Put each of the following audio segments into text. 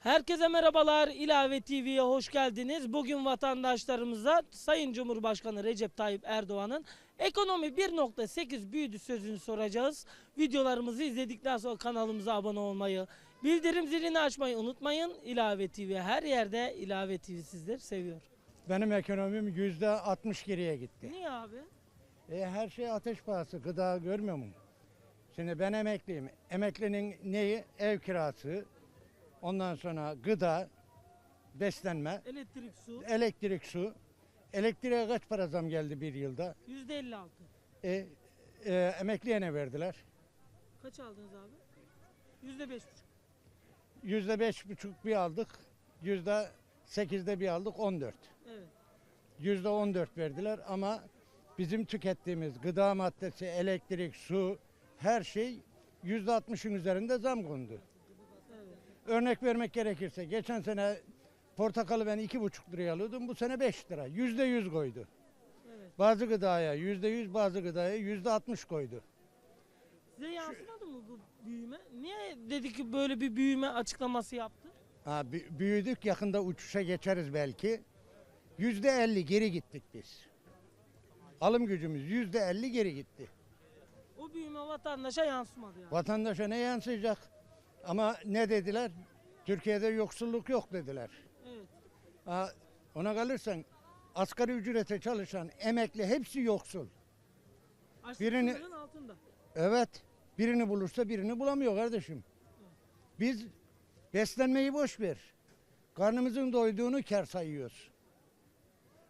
Herkese merhabalar. İlave TV'ye hoş geldiniz. Bugün vatandaşlarımıza Sayın Cumhurbaşkanı Recep Tayyip Erdoğan'ın ekonomi 1.8 büyüdü sözünü soracağız. Videolarımızı izledikten sonra kanalımıza abone olmayı, bildirim zilini açmayı unutmayın. İlave TV her yerde İlave TV sizleri seviyor. Benim ekonomim yüzde 60 geriye gitti. Niye abi? E, her şey ateş pahası, gıda görmüyor musun? Şimdi ben emekliyim. Emeklinin neyi? Ev kirası, ondan sonra gıda, beslenme, Elektrik, su elektrik, su. Elektriğe kaç para zam geldi bir yılda? %56. E, e, emekliye ne verdiler? Kaç aldınız abi? %5,5. Yüzde beş buçuk bir aldık, yüzde sekizde bir aldık, on dört. Evet. Yüzde on dört verdiler ama bizim tükettiğimiz gıda maddesi, elektrik, su, her şey yüzde altmışın üzerinde zam kondu. Örnek vermek gerekirse geçen sene portakalı ben iki buçuk liraya alıyordum, bu sene beş lira. Yüzde yüz koydu. Evet. Bazı gıdaya yüzde yüz, bazı gıdaya yüzde altmış koydu. Size yansımadı mı bu büyüme? Niye dedi ki böyle bir büyüme açıklaması yaptı? Ha, bü- büyüdük yakında uçuşa geçeriz belki. Yüzde elli geri gittik biz. Alım gücümüz yüzde elli geri gitti. O büyüme vatandaşa yansımadı yani. Vatandaşa ne yansıyacak? Ama ne dediler? Türkiye'de yoksulluk yok dediler. Evet. Ona kalırsan asgari ücrete çalışan emekli hepsi yoksul. Açlık Birini- altında. Evet. Birini bulursa birini bulamıyor kardeşim. Biz beslenmeyi boş ver. Karnımızın doyduğunu kar sayıyoruz.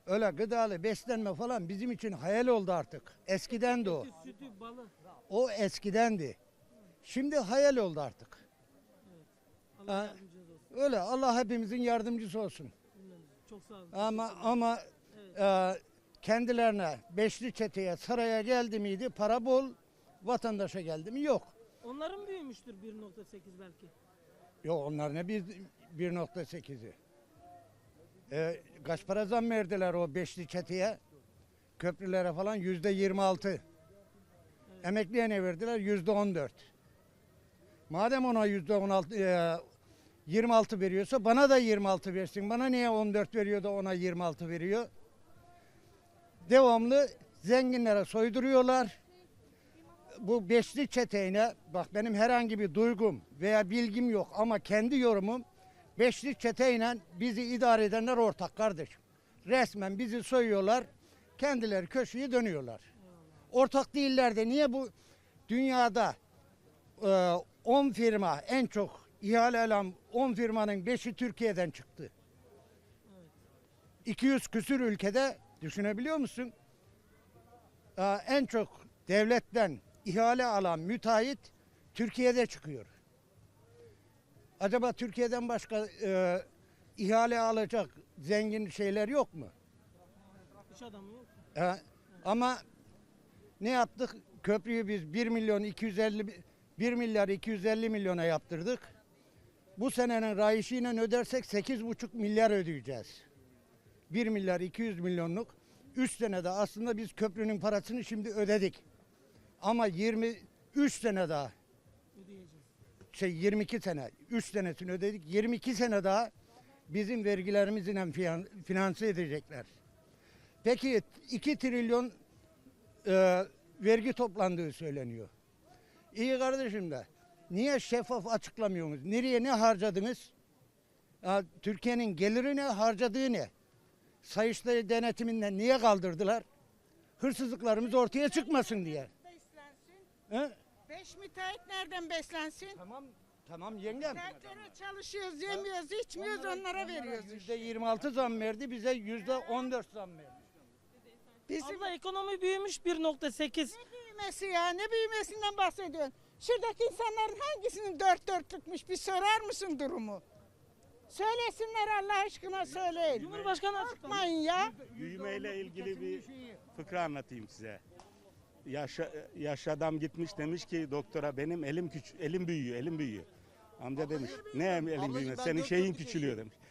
Öyle gıdalı beslenme falan bizim için hayal oldu artık. Eskiden de o. Sütü, sütü, balı. O eskidendi. Şimdi hayal oldu artık. Allah Ha. Öyle Allah hepimizin yardımcısı olsun. Çok sağ olun. Ama ama Evet. e, kendilerine beşli çeteye saraya geldi miydi para bol vatandaşa geldi mi yok. Onların büyümüştür 1.8 belki. Yok onlar ne biz 1.8'i. E, kaç para zam verdiler o beşli çeteye? Köprülere falan yüzde 26. Emekliye ne verdiler? Yüzde 14. Madem ona yüzde 16 e, 26 veriyorsa bana da 26 versin. Bana niye 14 veriyor da ona 26 veriyor? Devamlı zenginlere soyduruyorlar. Bu beşli çeteğine bak benim herhangi bir duygum veya bilgim yok ama kendi yorumum beşli çeteyle bizi idare edenler ortak kardeşim. Resmen bizi soyuyorlar. Kendileri köşeyi dönüyorlar. Ortak değiller de niye bu dünyada e, 10 firma en çok ihale alan 10 firmanın 5'i Türkiye'den çıktı. 200 küsür ülkede düşünebiliyor musun? Ee, en çok devletten ihale alan müteahhit Türkiye'de çıkıyor. Acaba Türkiye'den başka e, ihale alacak zengin şeyler yok mu? İş adamı yok. Ee, ama ne yaptık? Köprüyü biz 1 milyon 250 bi- 1 milyar 250 milyona yaptırdık. Bu senenin rayişiyle ödersek 8,5 milyar ödeyeceğiz. 1 milyar 200 milyonluk. 3 senede aslında biz köprünün parasını şimdi ödedik. Ama 23 sene daha Ödeyeceğiz. şey 22 sene 3 senesini ödedik. 22 sene daha bizim vergilerimizle finanse edecekler. Peki 2 trilyon e, vergi toplandığı söyleniyor. İyi kardeşim de niye şeffaf açıklamıyorsunuz? Nereye ne harcadınız? Ya, Türkiye'nin geliri ne, harcadığı ne? Sayıştay denetiminden niye kaldırdılar? Hırsızlıklarımız ortaya çıkmasın diye. beslensin? He? Beş müteahhit nereden beslensin? Tamam, tamam yengem. Müteahhitlere çalışıyoruz, yemiyoruz, içmiyoruz, onlara veriyoruz. Yüzde 26 zam verdi, bize yüzde 14 zam verdi. Bizim Abla ekonomi büyümüş 1.8. ne büyümesi ya, ne büyümesinden bahsediyorsun? Şuradaki insanların hangisinin dört dörtlükmüş bir sorar mısın durumu? Söylesinler Allah aşkına söyleyin. Cumhurbaşkanı açıklamış. Korkmayın ya. Büyümeyle ilgili bir fıkra anlatayım size. Yaşa, yaşlı adam gitmiş demiş ki doktora benim elim küç elim büyüyor, elim büyüyor. Amca demiş ne elim Ablacığım, büyüyor? ben Senin dört şeyin dörtlük küçülüyor yaşıyorum. demiş.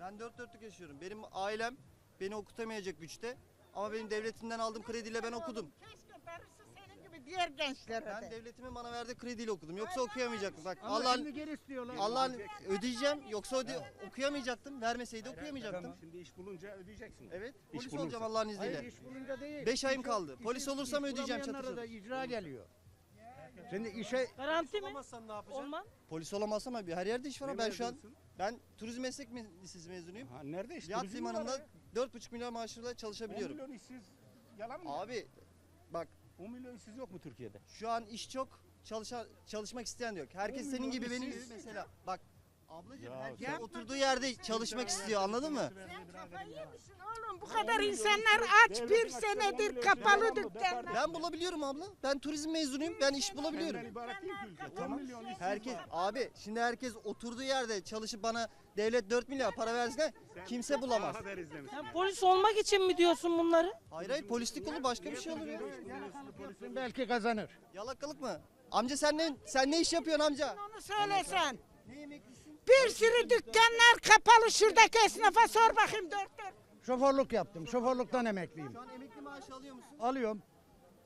Ben dört dörtlük yaşıyorum. Benim ailem beni okutamayacak güçte. Ama benim devletimden aldığım krediyle ben okudum. Keşke darısı senin gibi diğer gençlere Ben de. devletimin bana verdiği krediyle okudum. Yoksa okuyamayacaktım. Bak Ama şimdi Allah'ın geri istiyorlar. Allah'ın ödeyeceğim. Yoksa öde, okuyamayacaktım. Vermeseydi okuyamayacaktım. Şimdi iş bulunca ödeyeceksin. Evet. Polis bulursa. olacağım Allah'ın izniyle. Hayır iş bulunca değil. 5 ayım İş- kaldı. işi- Polis olursam iş ödeyeceğim bulamayanlara çatır. da icra geliyor. Şimdi işe Garanti mi? Olamazsan ne yapacaksın? Olmam. Polis olamazsam abi her yerde iş var. Ne ama Ben şu an ben turizm meslek lisesi mezunuyum. Ha, nerede işte? Yat limanında. 4,5 milyon maaşıyla 10 çalışabiliyorum. milyon işsiz. Yalan mı? Abi bak 10 milyon işsiz yok mu Türkiye'de? şu an iş çok. Çalışa, çalışmak isteyen de yok. Herkes senin gibi benim gibi mesela. Bak ablacığım herkes sen- oturduğu yerde çalışmak istiyor anladın mı? Sen kafayı yemişsin oğlum. Bu kadar insanlar aç bir senedir kapalı dükkanlar. Ben bulabiliyorum abla. Ben turizm mezunuyum. Ben iş bulabiliyorum. Senden ibaret değil ki ülke. 10 milyon işsiz Herkes abi şimdi herkes oturduğu yerde çalışıp bana devlet 4 milyar para verse kimse bulamaz. Haber izlemiş. Sen polis olmak için mi diyorsun bunları? Hayır hayır polislik olur başka bir şey olur ya. belki kazanır. Yalakalık mı? Amca sen ne sen ne iş yapıyorsun amca? Onu söylesen. Ne emeklisin? Bir sürü dükkanlar kapalı şuradaki esnafa sor bakayım dört dört. Şoförlük yaptım. Şoförlükten emekliyim. Şu an emekli maaşı alıyor musun? Alıyorum.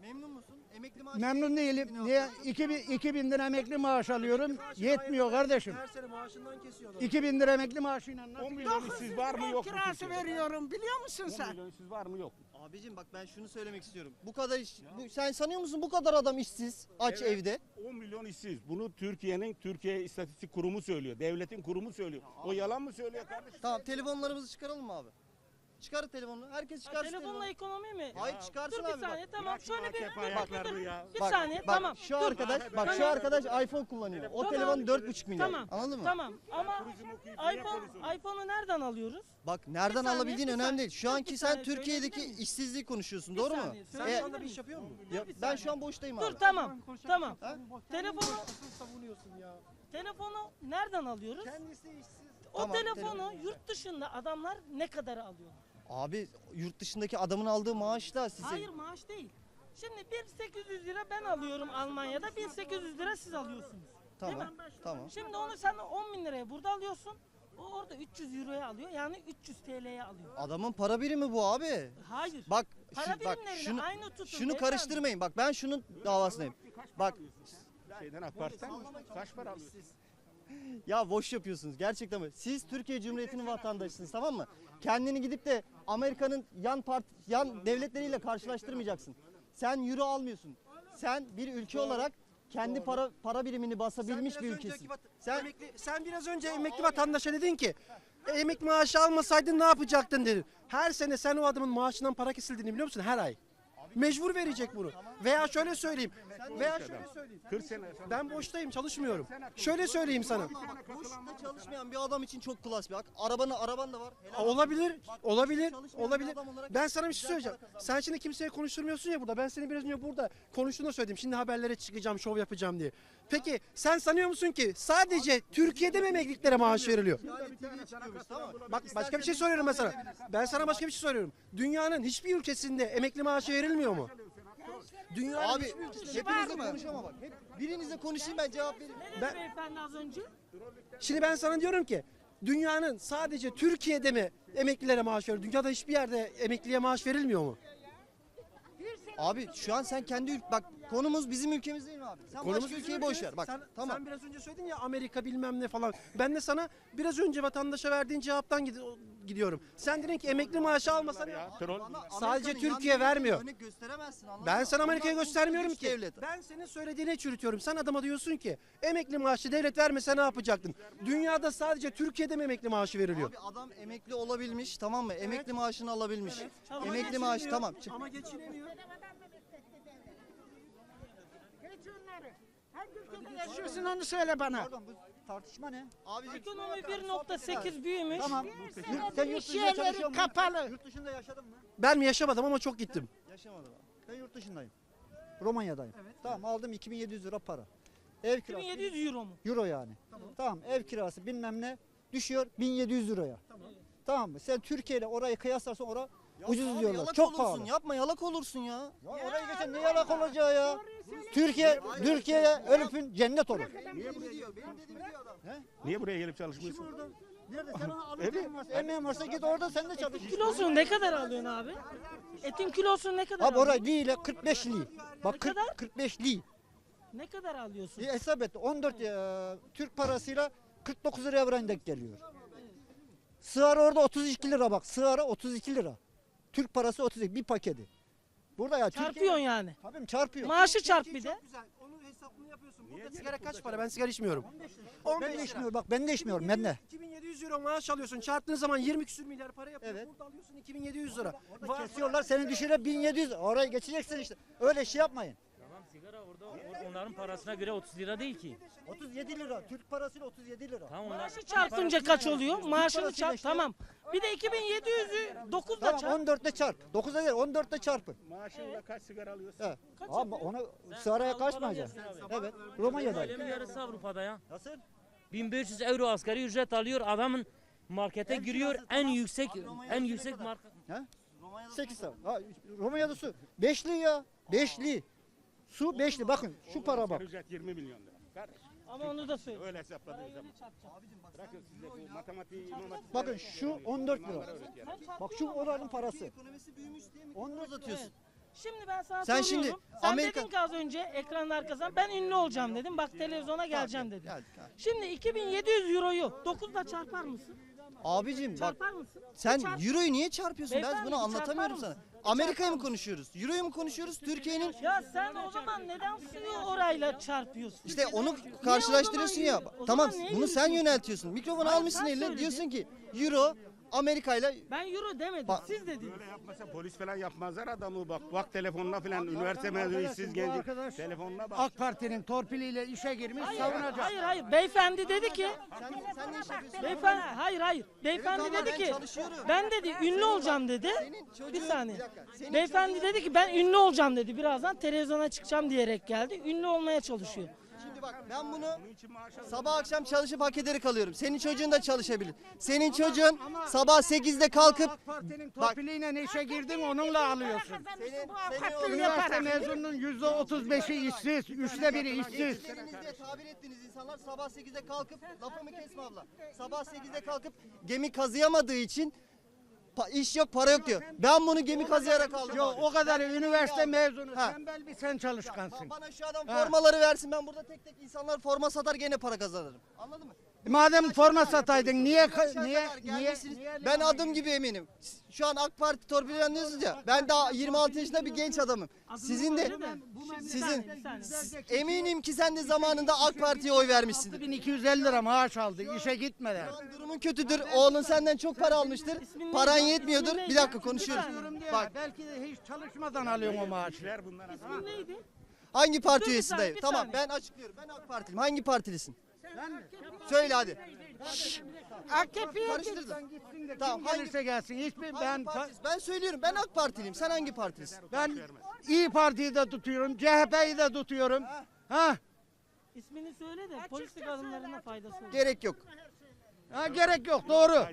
Memnun musun? Emekli maaşı Memnun değilim. Niye? 2000, 2000 lira emekli maaş alıyorum. Yetmiyor kardeşim. Her sene maaşından kesiyorlar. 2000 lira emekli maaşıyla nasıl 10 milyon işsiz var mı yok mu kirası Türkiye'de? veriyorum biliyor musun 10 sen? milyon işsiz var mı yok mu? Abicim bak ben şunu söylemek istiyorum. Bu kadar iş, bu, sen sanıyor musun bu kadar adam işsiz, aç Evet. evde? 10 milyon işsiz. Bunu Türkiye'nin Türkiye İstatistik Kurumu söylüyor. Devletin kurumu söylüyor. O yalan mı söylüyor kardeşim? Tamam telefonlarımızı çıkaralım mı abi? Çıkar telefonunu. Herkes çıkarsın telefonla telefonunu. ekonomi mi? Hayır çıkarsın Dur bir abi bak. saniye tamam. Şöyle bir dur, dur. Bir Bak, saniye bak, tamam. Şu Dur. arkadaş, bak şu arkadaş iPhone kullanıyor. O Tamam. telefon 4,5 milyon. Tamam. Anladın mı? Tamam ama iPhone iPhone'u nereden alıyoruz? Bak nereden saniye, alabildiğin bir önemli saniye. değil. Şu Dur, anki bir sen saniye Türkiye'deki söyleyebilir miyim? işsizliği konuşuyorsun. Bir doğru mu? saniye, E, Sen söyleyebilir şu anda bir iş yapıyor musun? ya, Bir ben saniye. şu an boştayım Dur abi. tamam. Tamam. Telefonu savunuyorsun ya. telefonu nereden alıyoruz? Kendisi işsiz. O Tamam, telefonu telefon. yurt dışında adamlar ne kadar alıyor? Abi yurt dışındaki adamın aldığı maaşla size... Hayır maaş değil. Şimdi 1800 lira ben alıyorum Almanya'da 1800 lira siz alıyorsunuz. Tamam. mi? Tamam. Şimdi onu sen 10 bin liraya burada alıyorsun. O orada 300 euroya alıyor yani 300 TL'ye alıyor. Adamın para birimi bu abi. Hayır. Bak, Para şu- bak şunu aynı tutun şunu karıştırmayın. Bak ben şunun davasındayım. Bak Şeyden AK Parti'den? Kaç para alıyorsun? ya boş yapıyorsunuz gerçekten mi? Siz Türkiye Cumhuriyeti'nin vatandaşısınız tamam mı? Kendini gidip de Amerika'nın yan part yan devletleriyle karşılaştırmayacaksın. Sen euro almıyorsun. Sen bir ülke olarak kendi para para birimini basabilmiş bir ülkesin. Sen emekli, sen biraz önce emekli vatandaşa dedin ki "E, emekli maaşı almasaydın ne yapacaktın dedin. Her sene sen o adamın maaşından para kesildiğini biliyor musun? Her ay. Mecbur verecek bunu. Veya şöyle söyleyeyim. Veya şöyle söyleyeyim. 40 sene. Ben boştayım çalışmıyorum. Şöyle söyleyeyim sana. Boşta çalışmayan bir adam için çok klas bir hak. Arabanı araban da var. Helal Olabilir, olabilir, çalışmayan olabilir. bir adam olarak Ben sana bir şey güzel söyleyeceğim. para. Sen şimdi kimseye konuşturmuyorsun ya burada. Ben seni biraz önce burada konuştuğunda söyledim. Şimdi haberlere çıkacağım, şov yapacağım diye. Peki sen sanıyor musun ki sadece Türkiye'de mi emekliliklere maaş veriliyor? Bak başka bir şey soruyorum mesela. Ben sana başka bir şey soruyorum. Dünyanın hiçbir ülkesinde emekli maaşı verilmiyor mu? Dünyanın Abi hiçbir ülkesinde hepinizle konuşamam bak. Hep birinizle konuşayım ben cevap vereyim. Ne dedi Ben- beyefendi az önce? Şimdi ben sana diyorum ki dünyanın sadece Türkiye'de mi emeklilere maaş veriyor? Dünyada hiçbir yerde emekliye maaş verilmiyor mu? Abi şu an sen kendi ül- bak konumuz bizim ülkemiz değil mi abi? Sen Konumuz başka ülkeyi boş ver. Bak sen, tamam. Sen biraz önce söyledin ya Amerika bilmem ne falan. Ben de sana biraz önce vatandaşa verdiğin cevaptan gid- gidiyorum. Sen dedin ki emekli maaşı almasan Ya, troll. Sadece Türkiye vermiyor. Örnek gösteremezsin anladın ben mı? sana Amerika'yı göstermiyorum ki. devlet. Ben senin söylediğine çürütüyorum. Sen adama diyorsun ki emekli maaşı devlet vermese ne yapacaktın? Dünyada sadece Türkiye'de mi emekli maaşı veriliyor? Abi adam emekli olabilmiş tamam mı? Emekli maaşını alabilmiş. Ama Emekli maaşı tamam. Ama geçinemiyor. Geç onları. Hangi ülkede yaşıyorsun onu söyle bana. Tartışma ne? Abicim Ekonomi 1.8 büyümüş. Tamam. Sen yurt senedir iş dışında yerleri çalışıyor musun? kapalı. Yurt dışında yaşadın mı? Ben mi yaşamadım ama çok gittim. yaşamadım abi. Ben yurt dışındayım. Romanya'dayım. Tamam aldım 2700 lira para. Ev kirası. 2700 euro mu? Euro yani. Tamam. ev kirası bilmem ne düşüyor 1700 liraya. Tamam. mı? Sen Türkiye ile orayı kıyaslarsan ora ucuz Abi diyorlar. yalak Çok olursun, pahalı. Yapma yalak olursun ya. Ya oraya geçen ne yalak olacağı ya? Türkiye Türkiye'ye ölüpün cennet olur. Benim dediğimi diyor. Benim dediğimi diyor adam. Niye buraya gelip çalışmıyorsun? Nerede? Sen onu alırken varsa, emeğin varsa git orada sen de çalış. Kilosunu ne kadar alıyorsun abi? Etin kilosunu ne kadar Abi oraya alıyorsun? li ile 45 li. Bak 40, kadar? 45 li. Ne kadar alıyorsun? Bir hesap et. 14 e, Türk parasıyla 49 liraya buran denk geliyor. Sığar orada 32 lira bak. Sığara 32 lira. Türk parası 32 bir paketi. Burada ya Çarpıyorsun yani. Tabii çarpıyor. Maaşı çarp bir de. Çok güzel. Onun hesabını yapıyorsun. Burada sigara kaç para? Ben sigara içmiyorum. Ben 15 de lira. içmiyorum bak ben de içmiyorum ben de. 2700 euro maaş alıyorsun. Çarptığın zaman 20 küsür milyar para yapıyor. Evet. Burada alıyorsun 2700 lira. Orada Kesiyorlar seni düşüre 1700 oraya geçeceksin işte. Öyle şey yapmayın. Tamam sigara orada o- onların parasına göre 30 lira değil ki. 37 lira. Türk parasıyla 37 lira. Tamam onlar Maaşı çarpınca kaç oluyor? Maaşını çarp işte. tamam. Bir de 2700'ü 9'la Tamam çarp. 14'te çarp. 9'a değil 14'te çarpın. Maaşınla kaç sigara alıyorsun? Evet. Ama onu saraya kaçmayacaksın. Evet. Romanya'da. Alemin yarısı Avrupa'da ya. Nasıl? 1500 euro asgari ücret alıyor adamın markete giriyor en yüksek en yüksek marka 8 saat. Ha, Romanya'da su. Beşli ya. Beşli. Su beşli. Bakın şu para bak. Ücret 20 milyon lira. Ama onu da söyle. öyle hesapladığın zaman. Bırakın size bu matematiği, imam Bakın şu 14 lira. Bak şu oranın parası. Ekonomisi büyümüş diye mi? 14 uzatıyorsun? Şimdi ben sana Sen soruyorum. şimdi Sen Amerika- dedin ki az önce ekranın arkasından ben ünlü olacağım dedim. Bak televizyona geleceğim dedim. Geldik, geldik. Şimdi 2700 euroyu 9'la çarpar mısın? Abicim bak Çarpar mısın? sen Çarp. euroyu niye çarpıyorsun? Ben Beyefendi, bunu anlatamıyorum sana. mısın? Amerika'yı mı konuşuyoruz? Euroyu mu konuşuyoruz? Türkiye'nin Ya sen o zaman neden suyu orayla çarpıyorsun? İşte onu karşılaştırıyorsun o ya. zaman Tamam niye bunu sen yöneltiyorsun. Mikrofonu Hayır, almışsın sen eline diyorsun ki Euro Amerika'yla Ben euro demedim. Bak- Siz dediniz. Böyle yapmasa polis falan yapmazlar adamı bak. Bak telefonuna falan üniversite mezunu işsiz genci. Telefonuna bak. AK Parti'nin torpiliyle işe girmiş Hayır, savunacak. hayır, hayır. Beyefendi dedi ki, sen, sen ne iş yapıyorsun? beyefendi, hayır, hayır. Beyefendi ama dedi ben ki, çalışıyorum. ben dedi ünlü olacağım dedi. Senin çocuğun- Bir saniye. bir dakika, senin Beyefendi çocuğun- dedi ki ben ünlü olacağım dedi. Birazdan televizyona çıkacağım diyerek geldi. Ünlü olmaya çalışıyor. Bak ben bunu sabah akşam çalışıp hak ederek alıyorum. Senin çocuğun da çalışabilir. Senin çocuğun sabah 8'de kalkıp AK Parti'nin torpiliyle işe girdin onunla alıyorsun. senin, senin o Üniversite mezununun yüzde otuz beşi işsiz, üçte biri işsiz. Yetiştiğinizde tabir ettiğiniz insanlar sabah 8'de kalkıp lafımı kesme abla. Sabah 8'de kalkıp gemi kazıyamadığı için pa- iş yok para yok diyor. Ben bunu gemi kazıyarak aldım. Yo o kadar üniversite mezunu, Ha. tembel bir sen çalışkansın. Ba- Bana şu adam Ha. formaları versin ben burada tek tek insanlar forma satar gene para kazanırım. Anladın mı? Madem forma sataydın niye niye niye, ben adım gibi eminim. Şu an AK Parti torpilden diyorsunuz ya. Ben daha 26 yaşında bir genç adamım. Sizin de sizin eminim ki sen de zamanında AK Parti'ye oy vermişsindir. 1250 lira maaş aldı işe gitmeden. Durumun kötüdür. Oğlun senden çok para almıştır. Paran yetmiyordur. Bir dakika konuşuyoruz. Bak belki de hiç çalışmadan alıyorsun o maaşı. İsmin neydi? Hangi parti Dur bir üyesi saniye, dayı? bir Tamam ben açıklıyorum. Ben AK Partiliyim. Hangi partilisin? Söyle hadi. AKP'ye Karıştırdın. Gitsin de Tamam, kim hangi- gelirse gelsin. Hiçbir ben? Ben söylüyorum. Ben AK Partiliyim. Sen hangi partilisin? ben İyi Parti'yi de tutuyorum, CHP'yi de tutuyorum. Ha? İsmini söyle de politik adımlarına faydası olur. Gerek yok. Ha gerek yok doğru.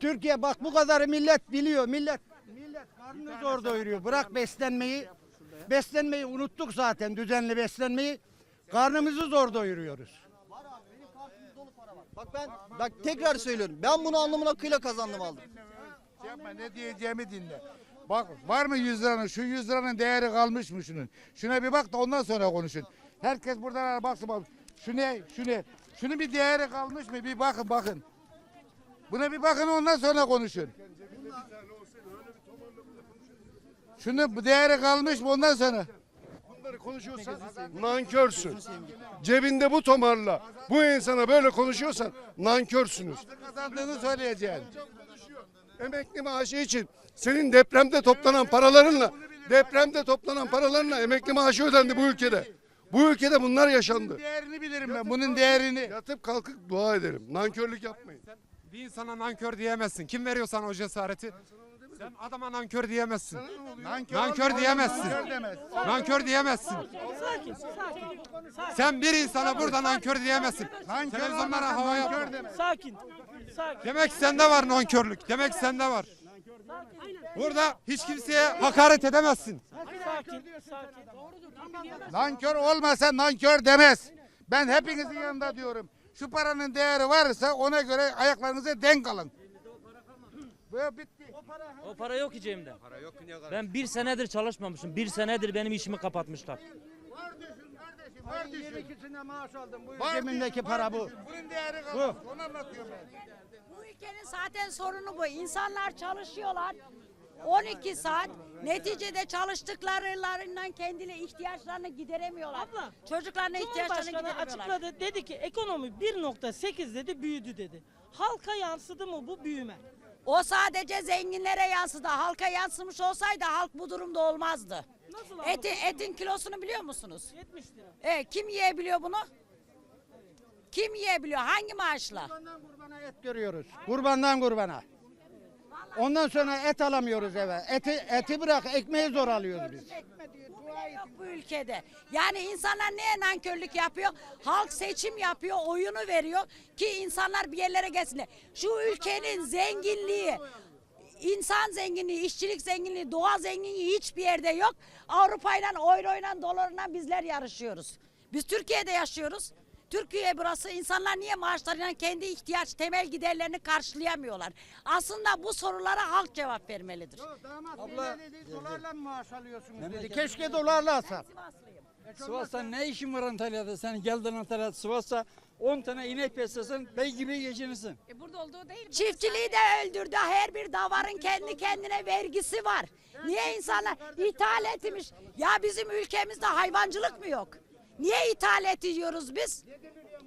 Türkiye bak bu kadar millet biliyor. Millet millet karnını zor doyuruyor. Bırak beslenmeyi. Beslenmeyi unuttuk zaten düzenli beslenmeyi. Karnımızı zor doyuruyoruz. Bak ben bak tekrar söylüyorum. Ben bunu alnımın akıyla kazandım aldım. Şey yapma ne diyeceğimi dinle. Bak var mı 100 liranın? Şu 100 liranın değeri kalmış mı şunun? Şuna bir bak da ondan sonra konuşun. Herkes buradan baksın bak. Şu ne? Şu ne? Şunun bir değeri kalmış mı? Bir bakın bakın. Buna bir bakın ondan sonra konuşun. Şunun değeri kalmış mı ondan sonra? Bunları konuşuyorsan nankörsün. Cebinde bu tomarla bu insana böyle konuşuyorsan nankörsünüz. Kazandığını söyleyeceksin. Emekli maaşı için senin depremde toplanan paralarınla depremde toplanan paralarınla emekli maaşı ödendi bu ülkede. Bu ülkede bunlar yaşandı. Değerini bilirim ben bunun değerini. Yatıp kalkıp dua ederim. Nankörlük yapmayın. Bir insana nankör diyemezsin. Kim veriyor sana o cesareti? Sen adama nankör diyemezsin. Nankör olma, diyemezsin. nankör. Nankör diyemezsin. Sakin, sakin. Sakin, Sen bir insana burada nankör diyemezsin. Nankör Televizyonlara hava nankör yapma. sakin. Sakin. Demek sende var nankörlük. Demek sende var. Burada hiç kimseye hakaret edemezsin. Sakin, sakin. Nankör olmasa nankör demez. Ben hepinizin yanında diyorum. Şu paranın değeri varsa ona göre ayaklarınıza denk alın. Böyle bitti. O para yok ki cebimde. Ben bir senedir çalışmamışım. Bir senedir benim işimi kapatmışlar. Var düşün kardeşim, var düşün. 22'sine maaş aldım. Bu Var cebimdeki düşün, para var bu. düşün. Bunun değeri kalmaz. Onu anlatıyorum ben. Bu ülkenin zaten sorunu bu. İnsanlar çalışıyorlar. 12 saat neticede çalıştıklarından kendileri ihtiyaçlarını gideremiyorlar. Abla, Çocuklarına ihtiyaçlarını Cumhurbaşkanı gideremiyorlar. açıkladı dedi ki ekonomi 1.8 dedi büyüdü dedi. Halka yansıdı mı bu büyüme? O sadece zenginlere yansıdı. Halka yansımış olsaydı halk bu durumda olmazdı. Nasıl abla? Eti, etin kilosunu biliyor musunuz? 70 lira. E, kim yiyebiliyor bunu? Kim yiyebiliyor? Hangi maaşla? Kurbandan kurbana et görüyoruz. Kurbandan kurbana. Ondan sonra et alamıyoruz eve. Eti eti bırak ekmeği zor alıyoruz biz. Ekme diyor, dua bu ülkede. Yani insanlar neye nankörlük yapıyor? Halk seçim yapıyor, oyunu veriyor ki insanlar bir yerlere gelsinler. Şu ülkenin zenginliği, insan zenginliği, işçilik zenginliği, doğa zenginliği hiçbir yerde yok. Avrupa ile, euroyla, dolarla bizler yarışıyoruz. Biz Türkiye'de yaşıyoruz. Türkiye burası insanlar niye maaşlarıyla kendi ihtiyaç temel giderlerini karşılayamıyorlar? Aslında bu sorulara halk cevap vermelidir. Abla dolarla mı maaş alıyorsunuz dedi. Keşke dolarla alsak. Sivas'ta ne işin var Antalya'da? Sen geldin Antalya'da Sivas'ta 10 tane inek beslesin, bey gibi geçinirsin. Çiftçiliği de öldürdü. Her bir davarın kendi kendine vergisi var. Niye insanlar ithal etmiş? Ya bizim ülkemizde hayvancılık mı yok? Niye ithal ediyoruz biz?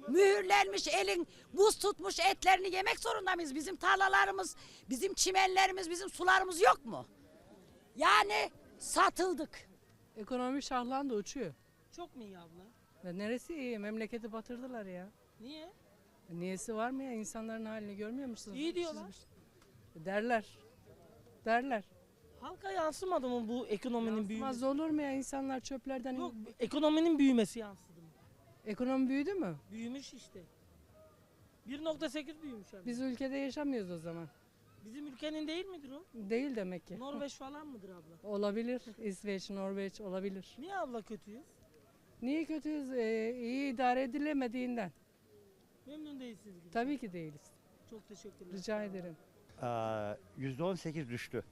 Mühürlenmiş elin buz tutmuş etlerini yemek zorunda mıyız? Bizim tarlalarımız, bizim çimenlerimiz, bizim sularımız yok mu? Yani satıldık. Ekonomi şahlandı uçuyor. Çok mu iyi abla? Ya neresi iyi? Memleketi batırdılar ya. Niye? Niyesi var mı ya? İnsanların halini görmüyor musunuz? İyi diyorlar. Siz- Derler. Derler. Halka yansımadı mı bu ekonominin büyümesi? Yansımaz olur mu ya? İnsanlar çöplerden... Yok, ekonominin büyümesi yansıdı mı? Ekonomi büyüdü mü? Büyümüş işte. 1.8 büyümüş hem. Biz ülkede yaşamıyoruz o zaman. Bizim ülkenin değil midir o? Değil demek ki. Norveç falan mıdır abla? Olabilir. İsveç, Norveç olabilir. Niye abla kötüyüz? Niye kötüyüz? Ee, iyi idare edilemediğinden. Memnun değilsiniz gibi. Tabii ki değiliz. Çok teşekkürler. Rica ederim. %18 düştü.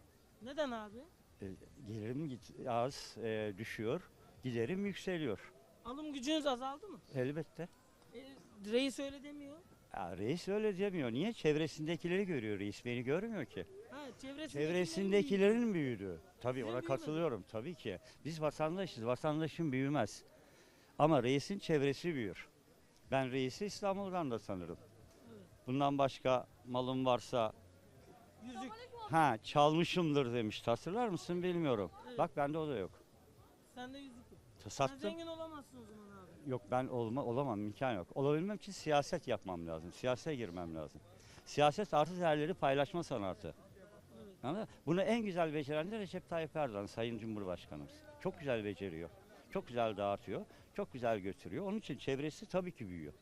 Neden abi? E, Gelirim git- az e, düşüyor, giderim yükseliyor. Alım gücünüz azaldı mı? Elbette. E, reis öyle demiyor. Ya, reis öyle demiyor. Niye? Çevresindekileri görüyor. Reis beni görmüyor ki. Ha, çevresindekilerin Çevresindekilerin büyüdü. Tabii Sizin ona büyümedi. katılıyorum. Tabii ki. Biz vatandaşız. Vatandaşın büyümez. Ama reisin çevresi büyür. Ben reisi İstanbul'dan da tanırım. Bundan başka malım varsa. Yüzük. Ha çalmışımdır demiş. Hatırlar mısın bilmiyorum. Evet. Bak bende o da yok. Sende yüzük yok. Sen Sattım. zengin olamazsın o zaman abi. Yok ben olma, olamam imkan yok. Olabilmem için siyaset yapmam lazım. Siyasete girmem lazım. Siyaset artı değerleri paylaşma sanatı. Anladın mı? Bunu en güzel beceren de Recep Tayyip Erdoğan Sayın Cumhurbaşkanımız. Çok güzel beceriyor. Çok güzel dağıtıyor. Çok güzel götürüyor. Onun için çevresi tabii ki büyüyor.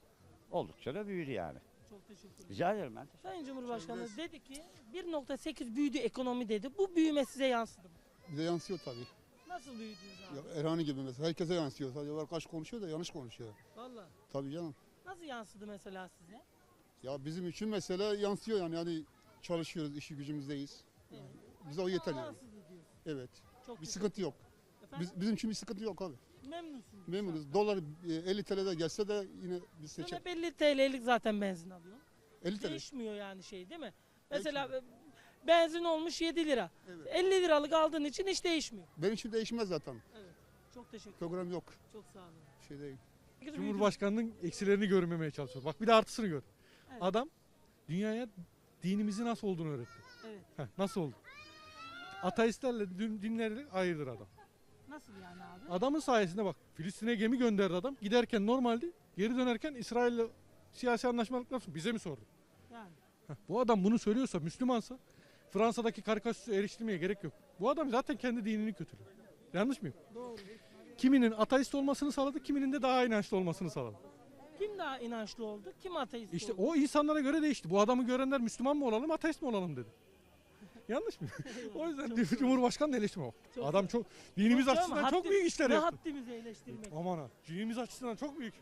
Oldukça da büyüdü yani. Çok teşekkür ederim. Rica ederim ben. Sayın Cumhurbaşkanı dedi ki 1.8 büyüdü ekonomi dedi. Bu büyüme size yansıdı mı? Bize yansıyor tabii. Nasıl büyüdünüz abi? Ya Erhani gibi mesela herkese yansıyor. Sadece Varkaç konuşuyor da yanlış konuşuyor. Valla. Tabii canım. Nasıl yansıdı mesela size? Ya bizim için mesela yansıyor yani. Yani çalışıyoruz, işi gücümüzdeyiz. Bize o yeter yani. Yansıdı diyorsun. Evet. Çok Bir teşekkür- sıkıntı yok. Efendim? Biz, bizim için bir sıkıntı yok abi. Memnunsunuz. Memnunuz. Dolar e, 50 TL'de gelse de yine biz Sen seçer. hep 50 TL'lik zaten benzin alıyorsun. 50 TL. Değişmiyor yani şey değil mi? Mesela e, benzin olmuş 7 lira. Evet. 50 liralık aldığın için hiç değişmiyor. Benim için değişmez zaten. Çok teşekkür ederim. Program yok. Çok sağ olun. Şey değil. Cumhurbaşkanının eksilerini görmemeye çalışıyor. Bak bir de artısını gör. Evet. Adam dünyaya dinimizi nasıl olduğunu öğretti. Evet. Heh, nasıl oldu? Ateistlerle din, dinleri ayırdır adam. Nasıl yani abi? Adamın sayesinde bak Filistin'e gemi gönderdi adam. Giderken normaldi. Geri dönerken İsrail'le siyasi anlaşmalıklar bize mi sordu? Yani. Heh, bu adam bunu söylüyorsa Müslümansa Fransa'daki karikatüsü eriştirmeye gerek yok. Bu adam zaten kendi dinini kötülüyor. Yanlış mıyım? Doğru. Kiminin ateist olmasını sağladı, kiminin de daha inançlı olmasını sağladı. Kim daha inançlı oldu? Kim ateist İşte oldu? o insanlara göre değişti. Bu adamı görenler Müslüman mı olalım, ateist mi olalım dedi. Yanlış mı? o yüzden Cumhurbaşkanı eleştirme o. Çok Adam çok dinimiz açısından çok büyük işler ne yaptı. haddimizi eleştirmek. Aman ha. Dinimiz açısından çok büyük.